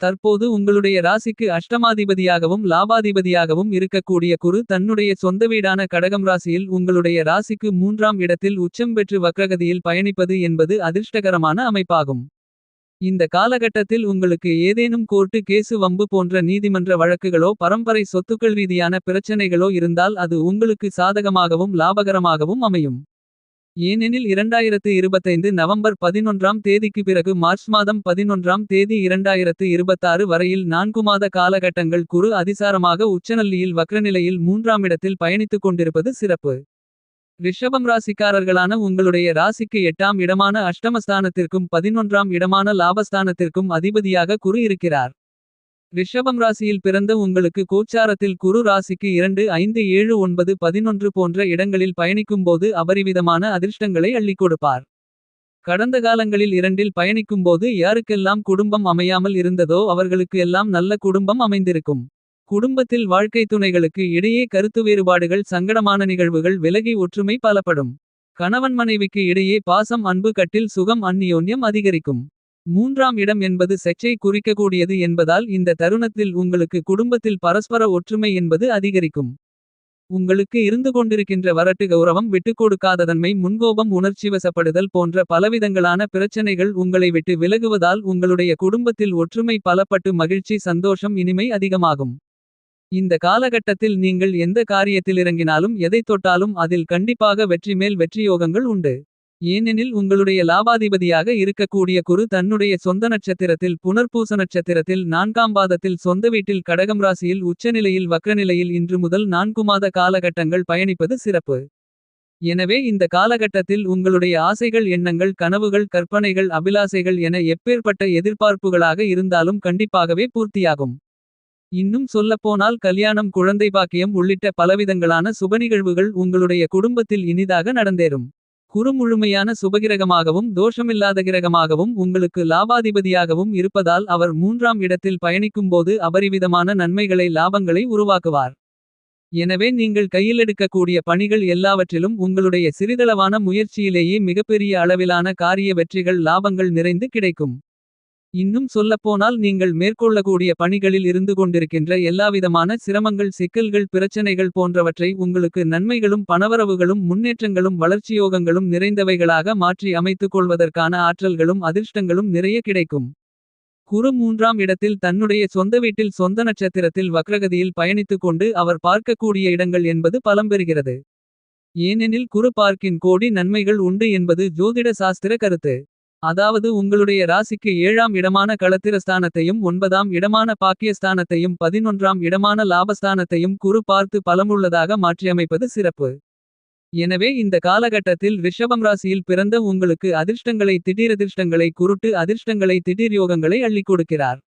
தற்போது உங்களுடைய ராசிக்கு அஷ்டமாதிபதியாகவும் லாபாதிபதியாகவும் இருக்கக்கூடிய குரு தன்னுடைய சொந்த வீடான கடகம் ராசியில் உங்களுடைய ராசிக்கு மூன்றாம் இடத்தில் உச்சம் பெற்று வக்ரகதியில் பயணிப்பது என்பது அதிர்ஷ்டகரமான அமைப்பாகும். இந்த காலகட்டத்தில் உங்களுக்கு ஏதேனும் கோர்ட்டு கேசு வம்பு போன்ற நீதிமன்ற வழக்குகளோ பரம்பரை சொத்துக்கள் ரீதியான பிரச்சனைகளோ இருந்தால் அது உங்களுக்கு சாதகமாகவும் லாபகரமாகவும் அமையும். ஏனெனில் 2025 நவம்பர் பதினொன்றாம் தேதிக்கு பிறகு மார்ச் மாதம் பதினொன்றாம் தேதி 2026 வரையில் நான்கு மாத காலகட்டங்கள் குறு அதிசாரமாக உச்சநல்லியில் வக்ரநிலையில் மூன்றாம் இடத்தில் பயணித்துக் கொண்டிருப்பது சிறப்பு. ரிஷபம் ராசிக்காரர்களான உங்களுடைய ராசிக்கு எட்டாம் இடமான அஷ்டமஸ்தானத்திற்கும் பதினொன்றாம் இடமான லாபஸ்தானத்திற்கும் அதிபதியாக குரு இருக்கிறார். ரிஷபம் ராசியில் பிறந்த உங்களுக்கு கோச்சாரத்தில் குரு ராசிக்கு 2 5 7 9 11 போன்ற இடங்களில் பயணிக்கும்போது அபரிவிதமான அதிர்ஷ்டங்களை அள்ளிக் கொடுப்பார். கடந்த காலங்களில் இரண்டில் பயணிக்கும்போது யாருக்கெல்லாம் குடும்பம் அமையாமல் இருந்ததோ அவர்களுக்கு எல்லாம் நல்ல குடும்பம் அமைந்திருக்கும். குடும்பத்தில் வாழ்க்கை துணைகளுக்கு இடையே கருத்து வேறுபாடுகள் சங்கடமான நிகழ்வுகள் விலகி ஒற்றுமை பலப்படும். கணவன் மனைவிக்கு இடையே பாசம் அன்பு கட்டில் சுகம் அந்நியோன்யம் அதிகரிக்கும். மூன்றாம் இடம் என்பது செச்சை குறிக்கக்கூடியது என்பதால் இந்த தருணத்தில் உங்களுக்கு குடும்பத்தில் பரஸ்பர ஒற்றுமை என்பது அதிகரிக்கும். உங்களுக்கு இருந்து கொண்டிருக்கின்ற வரட்டு கௌரவம் விட்டுக்கொடுக்காததன்மை முன்கோபம் உணர்ச்சிவசப்படுதல் போன்ற பலவிதங்களான பிரச்சனைகள் உங்களை விட்டு விலகுவதால் உங்களுடைய குடும்பத்தில் ஒற்றுமை பலப்பட்டு மகிழ்ச்சி சந்தோஷம் இனிமை அதிகமாகும். இந்த காலகட்டத்தில் நீங்கள் எந்த காரியத்தில் இறங்கினாலும் எதைத் தொட்டாலும் அதில் கண்டிப்பாக வெற்றி மேல் வெற்றியோகங்கள் உண்டு. ஏனெனில் உங்களுடைய லாபாதிபதியாக இருக்கக்கூடிய குரு தன்னுடைய சொந்த நட்சத்திரத்தில் புனர்பூச நட்சத்திரத்தில் நான்காம் பாதத்தில் சொந்த வீட்டில் கடகம் ராசியில் உச்சநிலையில் வக்ரநிலையில் இன்று முதல் நான்கு மாத காலகட்டங்கள் பயணிப்பது சிறப்பு. எனவே இந்த காலகட்டத்தில் உங்களுடைய ஆசைகள் எண்ணங்கள் கனவுகள் கற்பனைகள் அபிலாசைகள் என எப்பேற்பட்ட எதிர்பார்ப்புகளாக இருந்தாலும் கண்டிப்பாகவே பூர்த்தியாகும். இன்னும் சொல்லப்போனால் கல்யாணம் குழந்தை பாக்கியம் உள்ளிட்ட பலவிதங்களான சுபநிகழ்வுகள் உங்களுடைய குடும்பத்தில் இனிதாக நடந்தேறும். குரு முழுமையான சுபகிரகமாகவும் தோஷமில்லாத கிரகமாகவும் உங்களுக்கு லாபாதிபதியாகவும் இருப்பதால் அவர் மூன்றாம் இடத்தில் பயணிக்கும்போது அபரிவிதமான நன்மைகளை லாபங்களை உருவாக்குவார். எனவே நீங்கள் கையிலெடுக்கக்கூடிய பணிகள் எல்லாவற்றிலும் உங்களுடைய சிறிதளவான முயற்சியிலேயே மிகப்பெரிய அளவிலான காரிய வெற்றிகள் லாபங்கள் நிறைந்து கிடைக்கும். இன்னும் சொல்லப்போனால் நீங்கள் மேற்கொள்ளக்கூடிய பணிகளில் இருந்து கொண்டிருக்கின்ற எல்லாவிதமான சிரமங்கள் சிக்கல்கள் பிரச்சனைகள் போன்றவற்றை உங்களுக்கு நன்மைகளும் பணவரவுகளும் முன்னேற்றங்களும் வளர்ச்சியோகங்களும் நிறைந்தவைகளாக மாற்றி அமைத்துக் கொள்வதற்கான ஆற்றல்களும் அதிர்ஷ்டங்களும் நிறைய கிடைக்கும். குரு மூன்றாம் இடத்தில் தன்னுடைய சொந்த வீட்டில் சொந்த நட்சத்திரத்தில் வக்ரகதியில் பயணித்துக் கொண்டு அவர் பார்க்கக்கூடிய இடங்கள் என்பது பலம் பெறுகிறது. ஏனெனில் குரு பார்க்கின் கோடி நன்மைகள் உண்டு என்பது ஜோதிட சாஸ்திர கருத்து. அதாவது உங்களுடைய ராசிக்கு ஏழாம் இடமான களத்திரஸ்தானத்தையும் ஒன்பதாம் இடமான பாக்கியஸ்தானத்தையும் பதினொன்றாம் இடமான லாபஸ்தானத்தையும் குரு பார்த்து பலமுள்ளதாக மாற்றியமைப்பது சிறப்பு. எனவே இந்த காலகட்டத்தில் ரிஷபம் ராசியில் பிறந்த உங்களுக்கு அதிர்ஷ்டங்களை திடீரதிர்ஷ்டங்களை குருட்டு அதிர்ஷ்டங்களை திடீர் யோகங்களை அள்ளிக் கொடுக்கிறார்.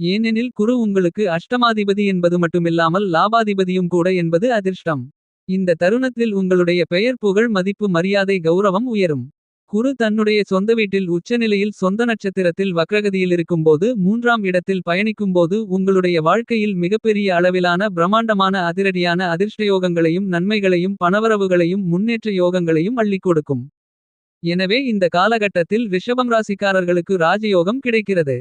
ஏனெனில் குரு உங்களுக்கு அஷ்டமாதிபதி என்பது மட்டுமில்லாமல் லாபாதிபதியும் கூட என்பது அதிர்ஷ்டம். இந்த தருணத்தில் உங்களுடைய பெயர் புகழ் மதிப்பு மரியாதை கௌரவம் உயரும். குரு தன்னுடைய சொந்த வீட்டில் உச்சநிலையில் சொந்த நட்சத்திரத்தில் வக்ரகதியில் இருக்கும்போது மூன்றாம் இடத்தில் பயணிக்கும்போது உங்களுடைய வாழ்க்கையில் மிகப்பெரிய அளவிலான பிரம்மாண்டமான அதிரடியான அதிர்ஷ்டயோகங்களையும் நன்மைகளையும் பணவரவுகளையும் முன்னேற்ற யோகங்களையும் அள்ளிக் கொடுக்கும். எனவே இந்த காலகட்டத்தில் ரிஷபம் ராசிக்காரர்களுக்கு ராஜயோகம் கிடைக்கிறது.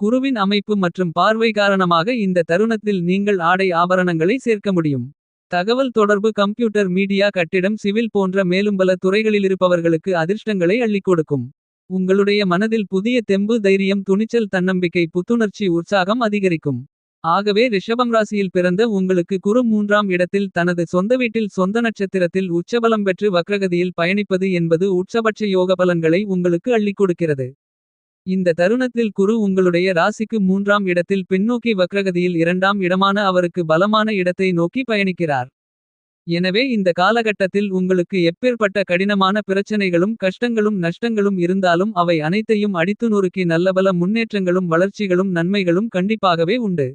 குருவின் அமைப்பு மற்றும் பார்வை காரணமாக இந்த தருணத்தில் நீங்கள் ஆடை ஆபரணங்களை சேர்க்க முடியும். தகவல் தொடர்பு கம்ப்யூட்டர் மீடியா கட்டிடம் சிவில் போன்ற மேலும் பல துறைகளிலிருப்பவர்களுக்கு அதிர்ஷ்டங்களை அள்ளிக் கொடுக்கும். உங்களுடைய மனதில் புதிய தெம்பு தைரியம் துணிச்சல் தன்னம்பிக்கை புத்துணர்ச்சி உற்சாகம் அதிகரிக்கும். ஆகவே ரிஷபம் ராசியில் பிறந்த உங்களுக்கு குரு மூன்றாம் இடத்தில் தனது சொந்த வீட்டில் சொந்த நட்சத்திரத்தில் உச்சபலம் பெற்று வக்ரகதியில் பயணிப்பது என்பது உச்சபட்ச யோக பலன்களை உங்களுக்கு அள்ளிக் கொடுக்கிறது. இந்த தருணத்தில் குரு உங்களுடைய ராசிக்கு மூன்றாம் இடத்தில் பின்னோக்கி வக்ரகதியில் இரண்டாம் இடமான அவருக்கு பலமான இடத்தை நோக்கி பயணிக்கிறார். எனவே இந்த காலகட்டத்தில் உங்களுக்கு எப்பேற்பட்ட கடினமான பிரச்சனைகளும் கஷ்டங்களும் நஷ்டங்களும் இருந்தாலும் அவை அனைத்தையும் அடித்து நொறுக்கி நல்லபல முன்னேற்றங்களும் வளர்ச்சிகளும் நன்மைகளும் கண்டிப்பாகவே உண்டு.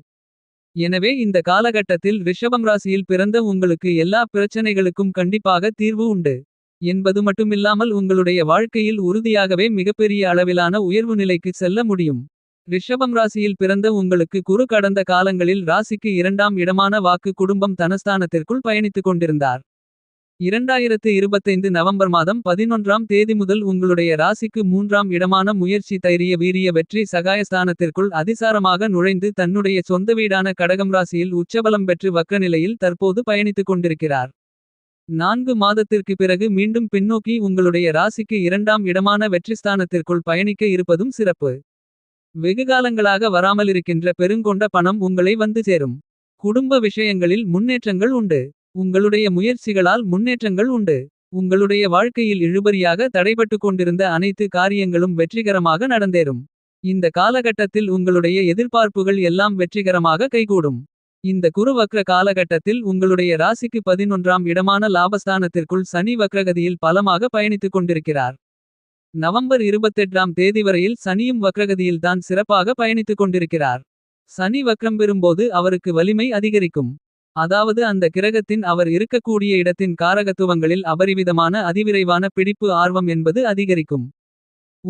எனவே இந்த காலகட்டத்தில் ரிஷபம் ராசியில் பிறந்த உங்களுக்கு எல்லா பிரச்சனைகளுக்கும் கண்டிப்பாக தீர்வு உண்டு. என்பது மட்டுமில்லாமல் உங்களுடைய வாழ்க்கையில் உறுதியாகவே மிகப்பெரிய அளவிலான உயர்வு நிலைக்கு செல்ல முடியும். ரிஷபம் ராசியில் பிறந்த உங்களுக்கு குரு கடந்த காலங்களில் ராசிக்கு இரண்டாம் இடமான வாக்கு குடும்பம் தனஸ்தானத்திற்குள் பயணித்துக் கொண்டிருந்தார். 2025 நவம்பர் மாதம் 11ஆம் தேதி முதல் உங்களுடைய ராசிக்கு மூன்றாம் இடமான முயற்சி தைரிய வீரிய வெற்றி சகாயஸ்தானத்திற்குள் அதிசாரமாக நுழைந்து தன்னுடைய சொந்த வீடான கடகம் ராசியில் உச்சபலம் பெற்று வக்க நிலையில் தற்போது பயணித்துக் கொண்டிருக்கிறார். நான்கு மாதத்திற்கு பிறகு மீண்டும் பின்னோக்கி உங்களுடைய ராசிக்கு இரண்டாம் இடமான வெற்றிஸ்தானத்திற்குள் பயணிக்க இருப்பதும் சிறப்பு. வெகுகாலங்களாக வராமலிருக்கின்ற பெருங்கொண்ட பணம் உங்களை வந்து சேரும். குடும்ப விஷயங்களில் முன்னேற்றங்கள் உண்டு. உங்களுடைய முயற்சிகளால் முன்னேற்றங்கள் உண்டு. உங்களுடைய வாழ்க்கையில் இழுபறியாக தடைபட்டுக் கொண்டிருந்த அனைத்து காரியங்களும் வெற்றிகரமாக நடந்தேறும். இந்த காலகட்டத்தில் உங்களுடைய எதிர்பார்ப்புகள் எல்லாம் வெற்றிகரமாக கைகூடும். இந்த குரு வக்ர காலகட்டத்தில் உங்களுடைய ராசிக்கு பதினொன்றாம் இடமான லாபஸ்தானத்திற்குள் சனி வக்ரகதியில் பலமாக பயணித்துக் கொண்டிருக்கிறார். நவம்பர் 28ஆம் தேதி வரையில் சனியும் வக்ரகதியில் தான் சிறப்பாக பயணித்துக் கொண்டிருக்கிறார். சனி வக்ரம் பெறும்போது அவருக்கு வலிமை அதிகரிக்கும். அதாவது அந்த கிரகத்தின் அவர் இருக்கக்கூடிய இடத்தின் காரகத்துவங்களில் அபரிவிதமான அதிவிரைவான பிடிப்பு ஆர்வம் என்பது அதிகரிக்கும்.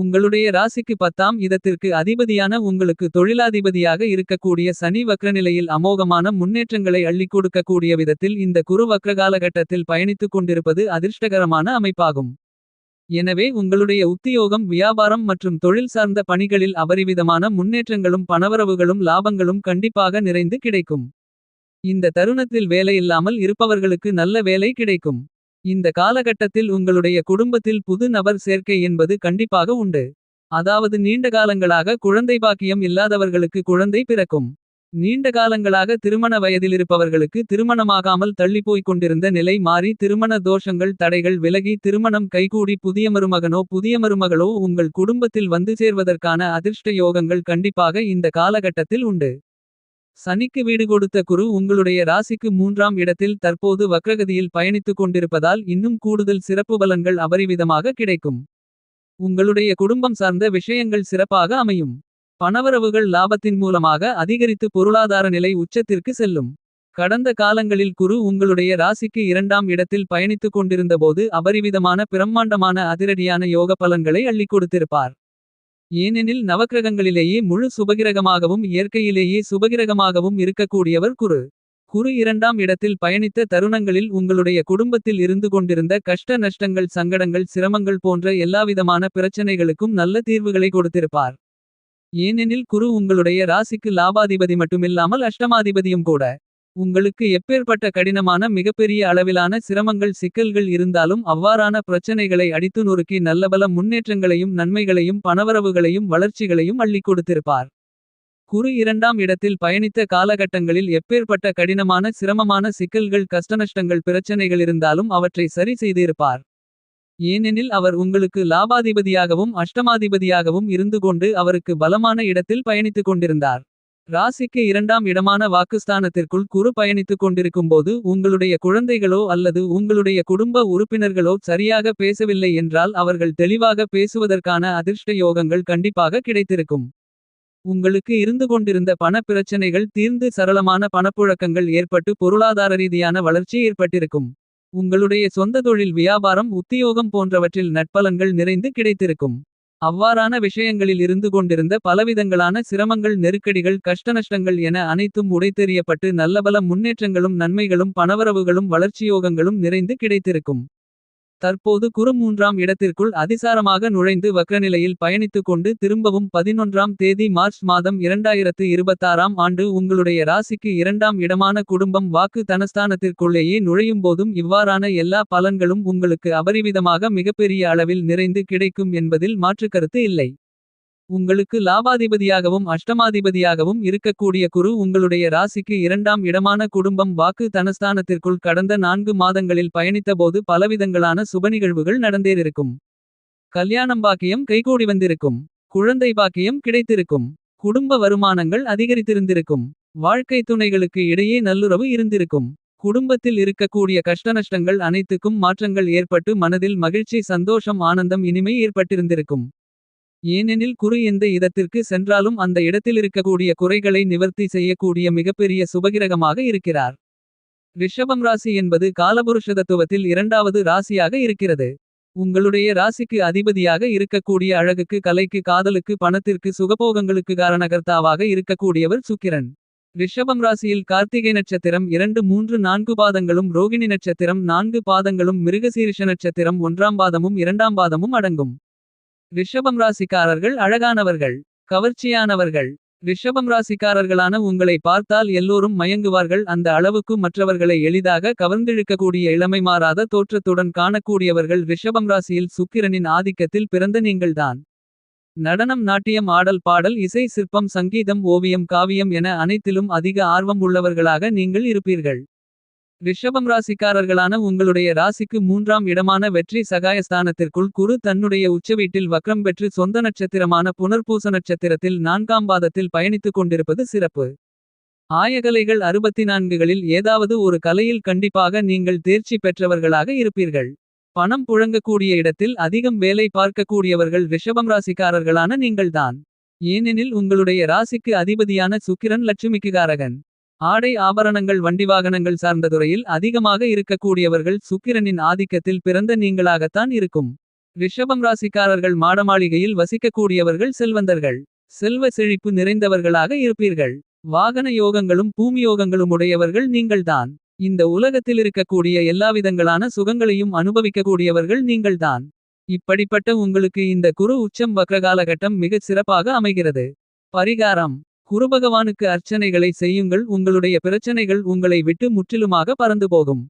உங்களுடைய ராசிக்கு பத்தாம் இதத்திற்கு அதிபதியான உங்களுக்கு தொழிலாதிபதியாக இருக்கக்கூடிய சனி வக்ரநிலையில் அமோகமான முன்னேற்றங்களை அள்ளிக் கொடுக்கக்கூடிய விதத்தில் இந்த குரு வக்ர காலகட்டத்தில் பயணித்துக் கொண்டிருப்பது அதிர்ஷ்டகரமான அமைப்பாகும். எனவே உங்களுடைய உத்தியோகம் வியாபாரம் மற்றும் தொழில் சார்ந்த பணிகளில் அபரிவிதமான முன்னேற்றங்களும் பணவரவுகளும் லாபங்களும் கண்டிப்பாக நிறைந்து கிடைக்கும். இந்த தருணத்தில் வேலையில்லாமல் இருப்பவர்களுக்கு நல்ல வேலை கிடைக்கும். இந்த காலகட்டத்தில் உங்களுடைய குடும்பத்தில் புது நபர் சேர்க்கை என்பது கண்டிப்பாக உண்டு. அதாவது நீண்ட காலங்களாக குழந்தை பாக்கியம் இல்லாதவர்களுக்கு குழந்தை பிறக்கும். நீண்ட காலங்களாக திருமண வயதிலிருப்பவர்களுக்கு திருமணமாகாமல் தள்ளிப்போய்க் கொண்டிருந்த நிலை மாறி திருமண தோஷங்கள் தடைகள் விலகி திருமணம் கைகூடி புதிய மருமகனோ புதிய மருமகளோ உங்கள் குடும்பத்தில் வந்து சேர்வதற்கான அதிர்ஷ்ட யோகங்கள் கண்டிப்பாக இந்த காலகட்டத்தில் உண்டு. சனிக்கு வீடு கொடுத்த குரு உங்களுடைய ராசிக்கு மூன்றாம் இடத்தில் தற்போது வக்ரகதியில் பயணித்துக் கொண்டிருப்பதால் இன்னும் கூடுதல் சிறப்பு பலன்கள் அபரிவிதமாக கிடைக்கும். உங்களுடைய குடும்பம் சார்ந்த விஷயங்கள் சிறப்பாக அமையும். பணவரவுகள் லாபத்தின் மூலமாக அதிகரித்து பொருளாதார நிலை உச்சத்திற்கு செல்லும். கடந்த காலங்களில் குரு உங்களுடைய ராசிக்கு இரண்டாம் இடத்தில் பயணித்துக் கொண்டிருந்தபோது அபரிவிதமான பிரம்மாண்டமான அதிரடியான யோக பலன்களை அள்ளிக் கொடுத்திருப்பார். ஏனெனில் நவக்கிரகங்களிலேயே முழு சுபகிரகமாகவும் இயற்கையிலேயே சுபகிரகமாகவும் இருக்கக்கூடியவர் குரு. குரு இரண்டாம் இடத்தில் பயணித்த தருணங்களில் உங்களுடைய குடும்பத்தில் இருந்து கொண்டிருந்த கஷ்ட நஷ்டங்கள் சங்கடங்கள் சிரமங்கள் போன்ற எல்லாவிதமான பிரச்சனைகளுக்கும் நல்ல தீர்வுகளை கொடுத்திருப்பார். ஏனெனில் குரு உங்களுடைய ராசிக்கு லாபாதிபதி மட்டுமில்லாமல் அஷ்டமாதிபதியும் கூட. உங்களுக்கு எப்பேற்பட்ட கடினமான மிகப்பெரிய அளவிலான சிரமங்கள் சிக்கல்கள் இருந்தாலும் அவ்வாறான பிரச்சனைகளை அடித்து நொறுக்கி நல்லபல முன்னேற்றங்களையும் நன்மைகளையும் பணவரவுகளையும் வளர்ச்சிகளையும் அள்ளிக் கொடுத்திருப்பார். குரு இரண்டாம் இடத்தில் பயணித்த காலகட்டங்களில் எப்பேற்பட்ட கடினமான சிரமமான சிக்கல்கள் கஷ்டநஷ்டங்கள் பிரச்சனைகள் இருந்தாலும் அவற்றை சரி செய்திருப்பார். ஏனெனில் அவர் உங்களுக்கு லாபாதிபதியாகவும் அஷ்டமாதிபதியாகவும் இருந்து கொண்டு அவருக்கு பலமான இடத்தில் பயணித்துக் கொண்டிருந்தார். ராசிக்கு இரண்டாம் இடமான வாக்குஸ்தானத்திற்குள் குறு பயணித்துக் கொண்டிருக்கும்போது உங்களுடைய குழந்தைகளோ அல்லது உங்களுடைய குடும்ப உறுப்பினர்களோ சரியாக பேசவில்லை என்றால் அவர்கள் தெளிவாக பேசுவதற்கான அதிர்ஷ்ட யோகங்கள் கண்டிப்பாக கிடைத்திருக்கும். உங்களுக்கு இருந்து கொண்டிருந்த பண பிரச்சனைகள் தீர்ந்து சரளமான பணப்புழக்கங்கள் ஏற்பட்டு பொருளாதார ரீதியான வளர்ச்சி ஏற்பட்டிருக்கும். உங்களுடைய சொந்த தொழில் வியாபாரம் உத்தியோகம் போன்றவற்றில் நட்பலன்கள் நிறைந்து கிடைத்திருக்கும். அவ்வாறான விஷயங்களில் இருந்து கொண்டிருந்த பலவிதங்களான சிரமங்கள் நெருக்கடிகள் கஷ்டநஷ்டங்கள் என அனைத்தும் உடைத்தெறியப்பட்டு நல்லபல முன்னேற்றங்களும் நன்மைகளும் பணவரவுகளும் வளர்ச்சியோகங்களும் நிறைந்து கிடைத்திருக்கும். தற்போது குரு மூன்றாம் இடத்திற்குள் அதிசாரமாக நுழைந்து வக்ரநிலையில் பயணித்துக் கொண்டு திரும்பவும் பதினொன்றாம் தேதி மார்ச் மாதம் 2026ஆம் ஆண்டு உங்களுடைய ராசிக்கு இரண்டாம் இடமான குடும்பம் வாக்கு தனஸ்தானத்திற்குள்ளேயே நுழையும் போதும் இவ்வாறான எல்லா பலன்களும் உங்களுக்கு அபரிவிதமாக மிகப்பெரிய அளவில் நிறைந்து கிடைக்கும் என்பதில் மாற்றுக்கருத்து இல்லை. உங்களுக்கு லாபாதிபதியாகவும் அஷ்டமாதிபதியாகவும் இருக்கக்கூடிய குரு உங்களுடைய ராசிக்கு இரண்டாம் இடமான குடும்பம் வாக்கு தனஸ்தானத்திற்குள் கடந்த நான்கு மாதங்களில் பயணித்தபோது பலவிதங்களான சுபநிகழ்வுகள் நடந்தேறிருக்கும். கல்யாணம் பாக்கியம் கைகூடி வந்திருக்கும். குழந்தை பாக்கியம் கிடைத்திருக்கும். குடும்ப வருமானங்கள் அதிகரித்திருந்திருக்கும். வாழ்க்கை துணைகளுக்கு இடையே நல்லுறவு இருந்திருக்கும். குடும்பத்தில் இருக்கக்கூடிய கஷ்டநஷ்டங்கள் அனைத்துக்கும் மாற்றங்கள் ஏற்பட்டு மனதில் மகிழ்ச்சி சந்தோஷம் ஆனந்தம் இனிமை ஏற்பட்டிருந்திருக்கும். ஏனெனில் குரு எந்த இடத்திற்கு சென்றாலும் அந்த இடத்திலிருக்கக்கூடிய குறைகளை நிவர்த்தி செய்யக்கூடிய மிகப்பெரிய சுபகிரகமாக இருக்கிறார். ரிஷபம் ராசி என்பது காலபுருஷதத்துவத்தில் இரண்டாவது ராசியாக இருக்கிறது. உங்களுடைய ராசிக்கு அதிபதியாக இருக்கக்கூடிய அழகுக்கு கலைக்கு காதலுக்கு பணத்திற்கு சுகபோகங்களுக்கு காரணகர்த்தாவாக இருக்கக்கூடியவர் சுக்கிரன். ரிஷபம் ராசியில் கார்த்திகை நட்சத்திரம் இரண்டு மூன்று நான்கு பாதங்களும் ரோகிணி நட்சத்திரம் நான்கு பாதங்களும் மிருகசீரிஷ நட்சத்திரம் ஒன்றாம் பாதமும் இரண்டாம் பாதமும் அடங்கும். ரிஷபம் ராசிக்காரர்கள் அழகானவர்கள் கவர்ச்சியானவர்கள். ரிஷபம் ராசிக்காரர்களான உங்களை பார்த்தால் எல்லோரும் மயங்குவார்கள் அந்த அளவுக்கு மற்றவர்களை எளிதாக கவர்ந்திழுக்கக்கூடிய இளமை மாறாத தோற்றத்துடன் காணக்கூடியவர்கள் ரிஷபம் ராசியில் சுக்கிரனின் ஆதிக்கத்தில் பிறந்த நீங்கள்தான். நடனம் நாட்டியம் ஆடல் பாடல் இசை சிற்பம் சங்கீதம் ஓவியம் காவியம் என அனைத்திலும் அதிக ஆர்வம் உள்ளவர்களாக நீங்கள் இருப்பீர்கள். ரிஷபம் ராசிக்காரர்களான உங்களுடைய ராசிக்கு மூன்றாம் இடமான வெற்றி சகாயஸ்தானத்திற்குள் குரு தன்னுடைய உச்சவீட்டில் வக்ரம் பெற்று சொந்த நட்சத்திரமான புனர்பூச நட்சத்திரத்தில் நான்காம் பாதத்தில் பயணித்துக் கொண்டிருப்பது சிறப்பு. ஆயகலைகள் அறுபத்தி நான்குகளில் ஏதாவது ஒரு கலையில் கண்டிப்பாக நீங்கள் தேர்ச்சி பெற்றவர்களாக இருப்பீர்கள். பணம் புழங்கக்கூடிய இடத்தில் அதிகம் வேலை பார்க்கக்கூடியவர்கள் ரிஷபம் ராசிக்காரர்களான நீங்கள்தான். ஏனெனில் உங்களுடைய ராசிக்கு அதிபதியான சுக்கிரன் லட்சுமிக்குகாரகன். ஆடை ஆபரணங்கள் வண்டி வாகனங்கள் சார்ந்த துறையில் அதிகமாக இருக்கக்கூடியவர்கள் சுக்கிரனின் ஆதிக்கத்தில் பிறந்த நீங்களாகத்தான் இருக்கும். ரிஷபம் ராசிக்காரர்கள் மாடமாளிகையில் வசிக்கக்கூடியவர்கள் செல்வந்தர்கள். செல்வ செழிப்பு நிறைந்தவர்களாக இருப்பீர்கள். வாகன யோகங்களும் பூமியோகங்களும் உடையவர்கள் நீங்கள்தான். இந்த உலகத்தில் இருக்கக்கூடிய எல்லாவிதங்களான சுகங்களையும் அனுபவிக்கக்கூடியவர்கள் நீங்கள்தான். இப்படிப்பட்ட உங்களுக்கு இந்த குரு உச்சம் வக்ரகாலகட்டம் மிகச் சிறப்பாக அமைகிறது. பரிகாரம் குருபகவானுக்கு அர்ச்சனைகளை செய்யுங்கள் உங்களுடைய பிரச்சனைகள் உங்களை விட்டு முற்றிலுமாக பறந்து போகும்.